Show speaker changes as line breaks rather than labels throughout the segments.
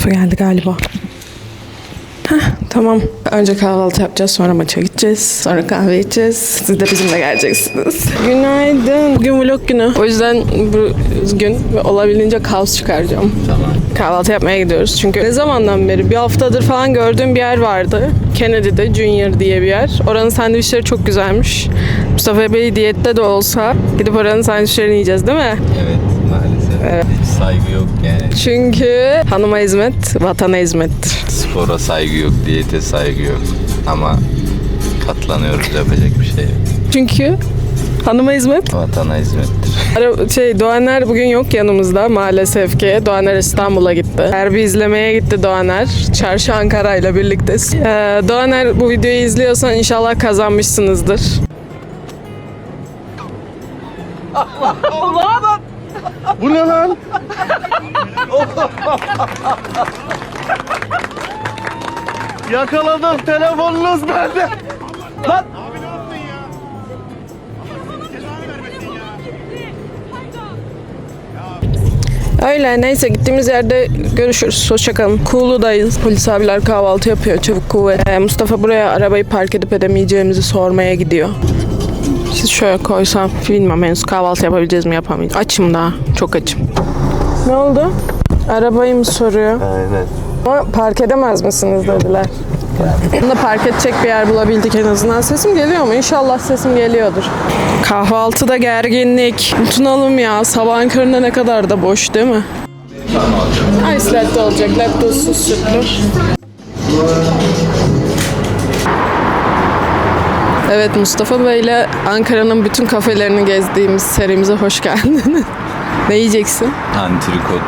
Mustafa geldi galiba. Heh, tamam. Önce kahvaltı yapacağız, sonra maça gideceğiz, sonra kahve içeceğiz. Siz de bizimle geleceksiniz. Günaydın. Bugün vlog günü. O yüzden bugün olabildiğince kaos çıkaracağım.
Tamam.
Kahvaltı yapmaya gidiyoruz. Çünkü ne zamandan beri? Bir haftadır falan gördüğüm bir yer vardı. Kennedy'de Junior diye bir yer. Oranın sandviçleri çok güzelmiş. Mustafa Bey diyette de olsa gidip oranın sandviçlerini yiyeceğiz değil mi?
Evet maalesef. Hiç saygı yok yani.
Çünkü hanıma hizmet, vatana hizmettir.
Spora saygı yok, diyete saygı yok. Ama katlanıyoruz yapacak bir şey yok.
Çünkü hanıma hizmet.
Vatana hizmettir.
Ara- Şey Doğaner bugün yok yanımızda maalesef ki. Doğaner İstanbul'a gitti. Erbi izlemeye gitti Doğaner. Çarşı Ankara ile birlikte. Ee, Doğaner bu videoyu izliyorsan inşallah kazanmışsınızdır.
Bu ne lan? Yakaladım telefonunuz nerede? Lan
Öyle neyse gittiğimiz yerde görüşürüz. Hoşçakalın. Kuğulu'dayız. Polis abiler kahvaltı yapıyor. Çabuk kuvvet. Ee, Mustafa buraya arabayı park edip edemeyeceğimizi sormaya gidiyor. Siz şöyle koysam bilmem henüz kahvaltı yapabileceğiz mi yapamayacağız. Açım daha. Çok açım. Ne oldu? Arabayı mı soruyor?
Aynen.
Ama park edemez misiniz dediler. Bunda park edecek bir yer bulabildik en azından. Sesim geliyor mu? İnşallah sesim geliyordur. Kahvaltıda gerginlik. Tutunalım ya. Sabahın köründe ne kadar da boş değil mi? Ice latte olacak. Laktozsuz sütlü. Evet Mustafa Bey ile Ankara'nın bütün kafelerini gezdiğimiz serimize hoş geldiniz. ne yiyeceksin?
Antrikot,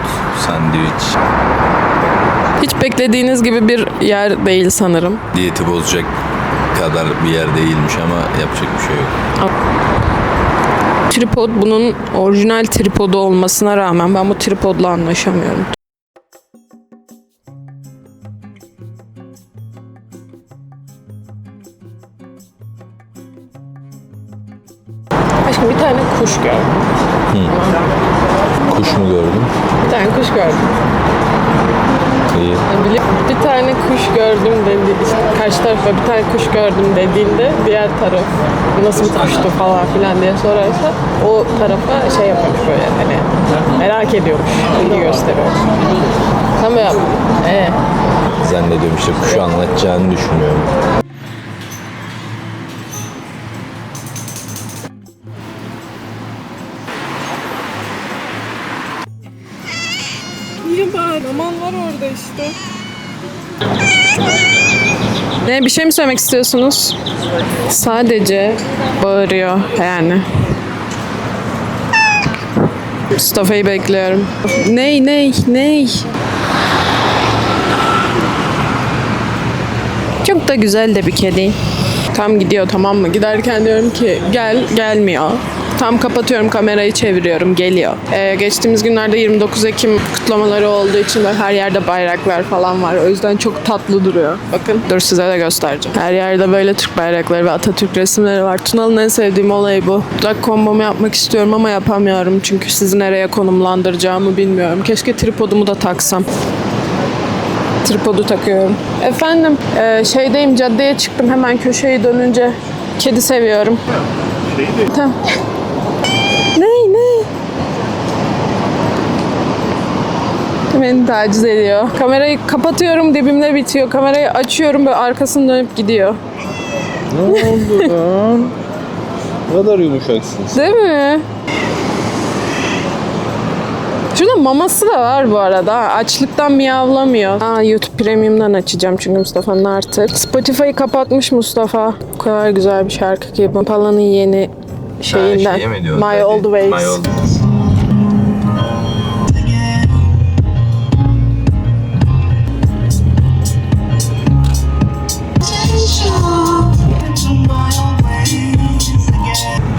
sandviç,
Hiç beklediğiniz gibi bir yer değil sanırım.
diyeti bozacak kadar bir yer değilmiş ama yapacak bir şey yok.
Tripod bunun orijinal tripodu olmasına rağmen ben bu tripodla anlaşamıyorum. Aşkım bir tane kuş gördüm.
Kuş mu gördün?
Bir tane kuş gördüm.
İyi.
Bili- Bir tane kuş gördüm dedi. işte karşı tarafa bir tane kuş gördüm dediğinde diğer taraf nasıl bir kuştu falan filan diye sorarsa o tarafa şey yapmış böyle hani merak ediyormuş. ilgi gösteriyor. Tamam. Ee,
Zannediyorum işte kuşu anlatacağını düşünüyorum.
Var orada işte. Ne bir şey mi söylemek istiyorsunuz? Sadece bağırıyor yani. Mustafa'yı bekliyorum. Ney ney ney? Çok da güzel de bir kedi. Tam gidiyor tamam mı? Giderken diyorum ki gel gelmiyor. Tam kapatıyorum kamerayı çeviriyorum geliyor. Ee, geçtiğimiz günlerde 29 Ekim kutlamaları olduğu için böyle her yerde bayraklar falan var. O yüzden çok tatlı duruyor. Bakın dur size de göstereceğim. Her yerde böyle Türk bayrakları ve Atatürk resimleri var. Tuna'nın en sevdiğim olayı bu. Dudak kombomu yapmak istiyorum ama yapamıyorum. Çünkü sizi nereye konumlandıracağımı bilmiyorum. Keşke tripodumu da taksam. Tripodu takıyorum. Efendim, e, şeydeyim caddeye çıktım hemen köşeyi dönünce kedi seviyorum. Tamam. ne ne? Beni taciz ediyor. Kamerayı kapatıyorum dibimde bitiyor. Kamerayı açıyorum böyle arkasını dönüp gidiyor.
Ne oldu lan? Ne kadar yumuşaksın.
Değil mi? Şurada maması da var bu arada. Açlıktan miyavlamıyor. Aa, YouTube Premium'dan açacağım çünkü Mustafa'nın artık. Spotify'ı kapatmış Mustafa. O kadar güzel bir şarkı ki. Pala'nın yeni şeyinden.
mi diyorsun?
My. Old Ways.
My Old Ways.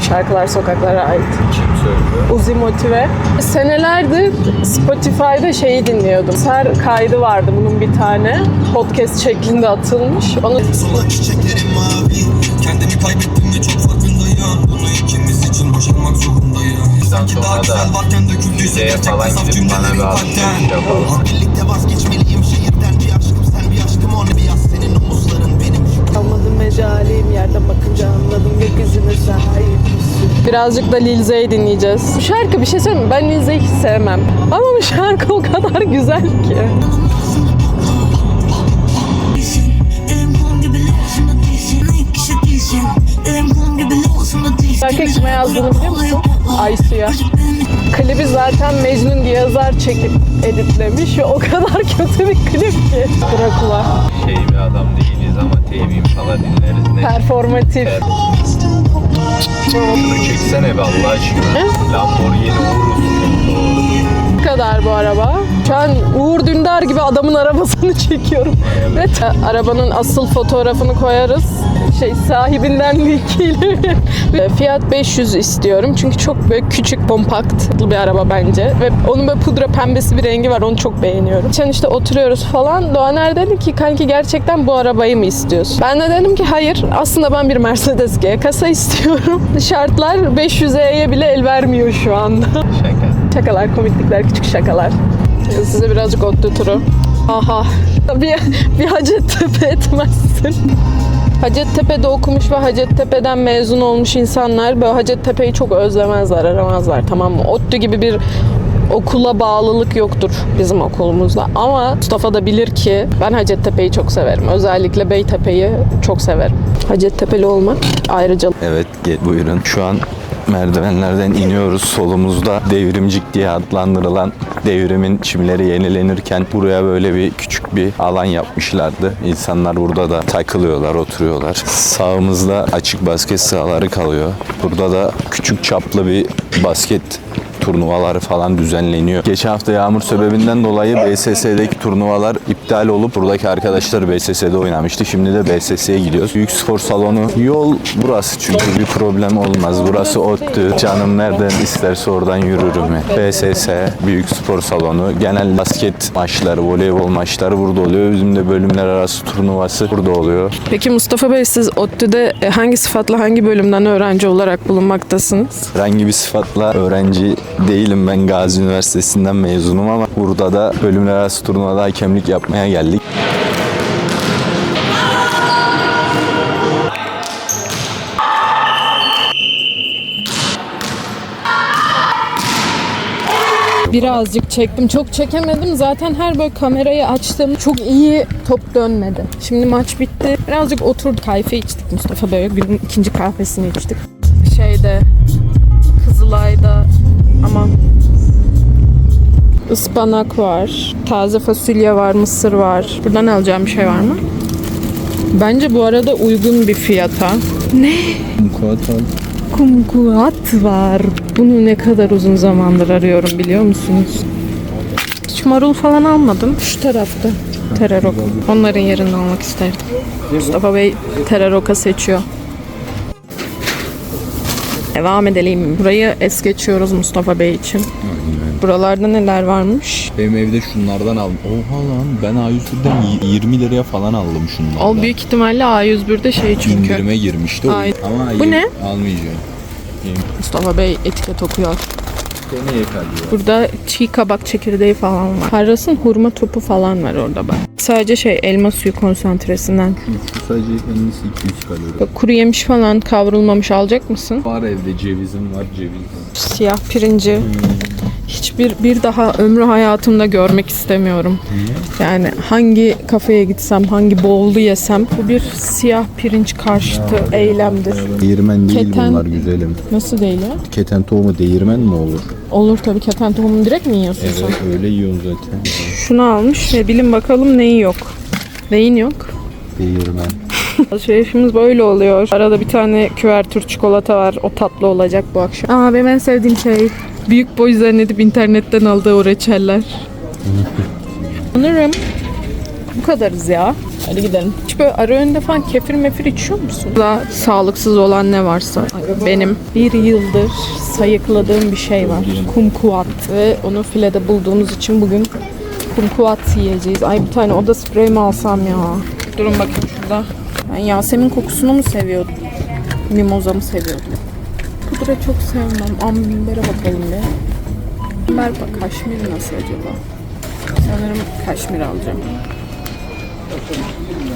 Şarkılar sokaklara ait. Uzi Motive. Senelerdir Spotify'da şeyi dinliyordum. Her kaydı vardı bunun bir tane. Podcast şeklinde atılmış. Onu
Sola çiçeklerim mavi Kendimi kaybettim ve çok farkındayım Bunu ikimiz için boşanmak zorundayım
Bizden
Sanki daha
sonra
güzel
da
varken döküldüyse
müzeye
gerçek
falan
saf
gidip bana
cümlelerin
bir
kalpten
alışveriş yapalım.
Birlikte vazgeçmeliyim
Mecaliyim yerden bakınca anladım gökyüzüne sahipsin. Birazcık da Lil Z'yi dinleyeceğiz. Bu şarkı bir şey söyleyeyim mi? Ben Lil Z'yi hiç sevmem. Ama bu şarkı o kadar güzel ki. Şarkı kime yazdığını biliyor musun? Aysu'ya. Klibi zaten Mecnun diye yazar çekip editlemiş ve o kadar kötü bir klip ki. Drakula.
Şey bir adam değiliz ama teybim falan dinleriz. Ne?
Performatif.
Şunu çeksene be Allah aşkına. Lamborghini Urus.
Bu kadar bu araba. Şu an Uğur Dündar gibi adamın arabasını çekiyorum. Ve arabanın asıl fotoğrafını koyarız. Şey sahibinden linkiyle. Fiat 500 istiyorum. Çünkü çok böyle küçük, kompakt bir araba bence. Ve onun böyle pudra pembesi bir rengi var. Onu çok beğeniyorum. Geçen işte oturuyoruz falan. Doğaner dedi ki kanki gerçekten bu arabayı mı istiyorsun? Ben de dedim ki hayır. Aslında ben bir Mercedes G kasa istiyorum. Şartlar 500E'ye bile el vermiyor şu anda.
Şaka.
Şakalar, komiklikler, küçük şakalar. Size birazcık otlu turu. Aha. Bir, bir Hacettepe etmezsin. Hacettepe'de okumuş ve Hacettepe'den mezun olmuş insanlar böyle Hacettepe'yi çok özlemezler, aramazlar tamam mı? ODTÜ gibi bir okula bağlılık yoktur bizim okulumuzda. Ama Mustafa da bilir ki ben Hacettepe'yi çok severim. Özellikle Beytepe'yi çok severim. Hacettepe'li olmak ayrıca
Evet gel buyurun. Şu an merdivenlerden iniyoruz. Solumuzda devrimcik diye adlandırılan devrimin çimleri yenilenirken buraya böyle bir küçük bir alan yapmışlardı. İnsanlar burada da takılıyorlar, oturuyorlar. Sağımızda açık basket sahaları kalıyor. Burada da küçük çaplı bir basket turnuvaları falan düzenleniyor. Geçen hafta yağmur sebebinden dolayı BSS'deki turnuvalar iptal olup buradaki arkadaşlar BSS'de oynamıştı. Şimdi de BSS'ye gidiyoruz. Büyük spor salonu yol burası çünkü bir problem olmaz. Burası ODTÜ. Canım nereden isterse oradan yürürüm. BSS büyük spor salonu. Genel basket maçları, voleybol maçları burada oluyor. Bizim de bölümler arası turnuvası burada oluyor.
Peki Mustafa Bey siz ODTÜ'de e, hangi sıfatla hangi bölümden öğrenci olarak bulunmaktasınız?
Herhangi bir sıfatla öğrenci değilim ben Gazi Üniversitesi'nden mezunum ama burada da bölümler arası turnuvada hakemlik yapmaya geldik.
Birazcık çektim. Çok çekemedim. Zaten her böyle kamerayı açtım. Çok iyi top dönmedi. Şimdi maç bitti. Birazcık oturduk. Kahve içtik Mustafa Bey'e. Günün ikinci kahvesini içtik. Şeyde Kızılay'da ama ıspanak var. Taze fasulye var. Mısır var. Buradan alacağım bir şey var mı? Bence bu arada uygun bir fiyata. Ne? Kumkuat var. Bunu ne kadar uzun zamandır arıyorum biliyor musunuz? Hiç marul falan almadım. Şu tarafta. Tererok. Onların yerini almak isterdim. Mustafa Bey tereroka seçiyor. Devam edelim. Burayı es geçiyoruz Mustafa Bey için. Buralarda neler varmış?
Benim evde şunlardan aldım. Oha lan ben A101'den y- 20 liraya falan aldım şunlardan.
O büyük ihtimalle A101'de şey çünkü.
İndirime girmişti o.
Ay.
Ama
Bu ne?
Almayacağım.
Mustafa Bey etiket okuyor.
Deneye kalıyor.
Burada çiğ kabak çekirdeği falan var. Harras'ın hurma topu falan var orada bak. Sadece şey elma suyu konsantresinden.
Sadece kendisi 200 kalori.
Bak kuru yemiş falan kavrulmamış alacak mısın?
Var evde cevizim var ceviz.
Siyah pirinci. Hiçbir bir daha ömrü hayatımda görmek istemiyorum. Yani hangi kafeye gitsem, hangi bowl'u yesem bu bir siyah pirinç karşıtı eylemdir.
Değirmen değil
Keten-
bunlar güzelim.
Nasıl değil ya?
Keten tohumu değirmen mi olur?
Olur tabii keten tohumunu direkt mi yiyorsun sen?
Evet öyle yiyorsun zaten.
Şunu almış ve bilin bakalım neyi yok. Neyin yok?
Değirmen.
Alışverişimiz böyle oluyor. Arada bir tane küvertür çikolata var. O tatlı olacak bu akşam. Aa benim en sevdiğim şey. Büyük boy zannedip internetten aldığı o reçeller. Sanırım bu kadarız ya. Hadi gidelim. Hiç böyle ara öğünde falan kefir mefir içiyor musun? Daha sağlıksız olan ne varsa. Benim bir yıldır sayıkladığım bir şey var. Kumkuat. Ve onu filede bulduğumuz için bugün kumkuat yiyeceğiz. Ay bir tane oda sprey mi alsam ya? Durun bakayım şurada. Ben Yasemin kokusunu mu seviyordum? Mimoza mı seviyordum? Pudra çok sevmem. Ambere bakalım bir. Amber bak kaşmir nasıl acaba? Sanırım kaşmir alacağım.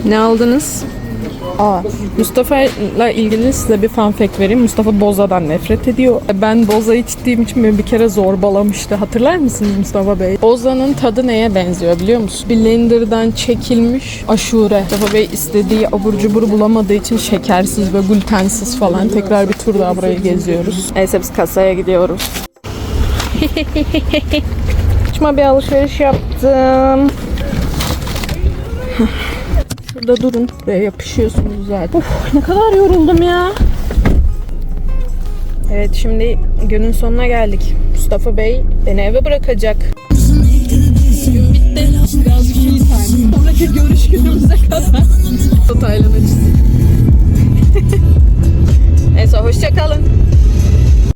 Ne aldınız? Aa, Mustafa'yla ilgili size bir fun fact vereyim. Mustafa Boza'dan nefret ediyor. Ben Boza'yı içtiğim için beni bir kere zorbalamıştı. Hatırlar mısınız Mustafa Bey? Boza'nın tadı neye benziyor biliyor musun? Blender'dan çekilmiş aşure. Mustafa Bey istediği abur cubur bulamadığı için şekersiz ve glutensiz falan. Tekrar bir tur daha burayı geziyoruz. Neyse biz kasaya gidiyoruz. Saçma bir alışveriş yaptım. Şurada durun. Buraya yapışıyorsunuz zaten. Of ne kadar yoruldum ya. Evet şimdi günün sonuna geldik. Mustafa Bey beni eve bırakacak. Sonraki görüş günümüze kadar. Taylan açısı. Neyse hoşça kalın.